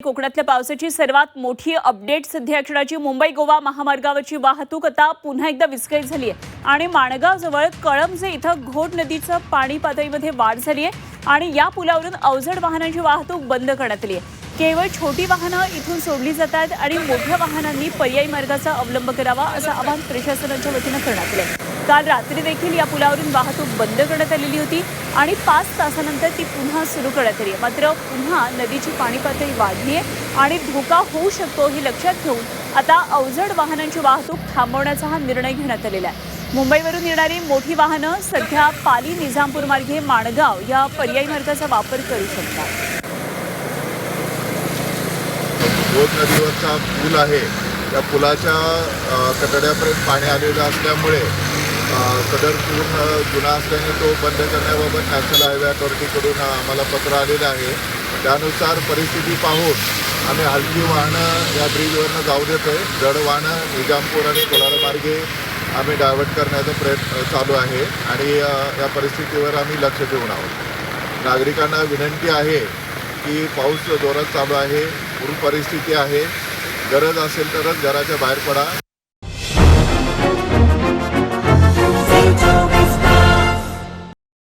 कोकणातल्या पावसाची सर्वात मोठी अपडेट सध्या क्षणाची मुंबई गोवा महामार्गावरची वाहतूक आता पुन्हा एकदा विस्कळीत झाली आहे आणि माणगावजवळ कळमजे इथं घोट नदीचं पाणी पातळीमध्ये वाढ झाली आहे आणि या पुलावरून अवजड वाहनांची वाहतूक बंद करण्यात आली आहे केवळ छोटी वाहनं इथून सोडली जातात आणि मोठ्या वाहनांनी पर्यायी मार्गाचा अवलंब करावा असं आवाहन प्रशासनाच्या वतीनं करण्यात आलं काल रात्री देखील या पुलावरून वाहतूक बंद करण्यात आलेली होती आणि पाच तासानंतर ती पुन्हा सुरू करण्यात आली आहे. मात्र पुन्हा नदीची पाणी पातळी वाढली आहे आणि धोका होऊ शकतो हे लक्षात घेऊन आता अवजड वाहनांची वाहतूक थांबवण्याचा हा निर्णय घेण्यात आलेला आहे. मुंबईवरून येणारी मोठी वाहनं सध्या पाली निझामपूर मार्गे माणगाव या पर्यायी मार्गाचा वापर करू शकतात. नदीवरचा पूल आहे. त्या पुलाच्या कटड्यापर्यंत पाणी आलेलं असल्यामुळे सदर पूर्ण अ, असल्याने तो बंद करण्याबाबत नॅशनल हायवे अथॉरिटीकडून आम्हाला पत्र आलेलं आहे. त्यानुसार परिस्थिती पाहून आम्ही हलकी वाहनं या ब्रिजवरनं जाऊ देतो आहे जड वाहनं निजामपूर आणि कोलारा मार्गे आम्ही डायव्हर्ट करण्याचा प्रयत्न चालू आहे. आणि या परिस्थितीवर आम्ही लक्ष देऊन आहोत. नागरिकांना विनंती आहे की पाऊस जोरात चालू आहे पूर परिस्थिती आहे. गरज असेल तरच घराच्या बाहेर पडा.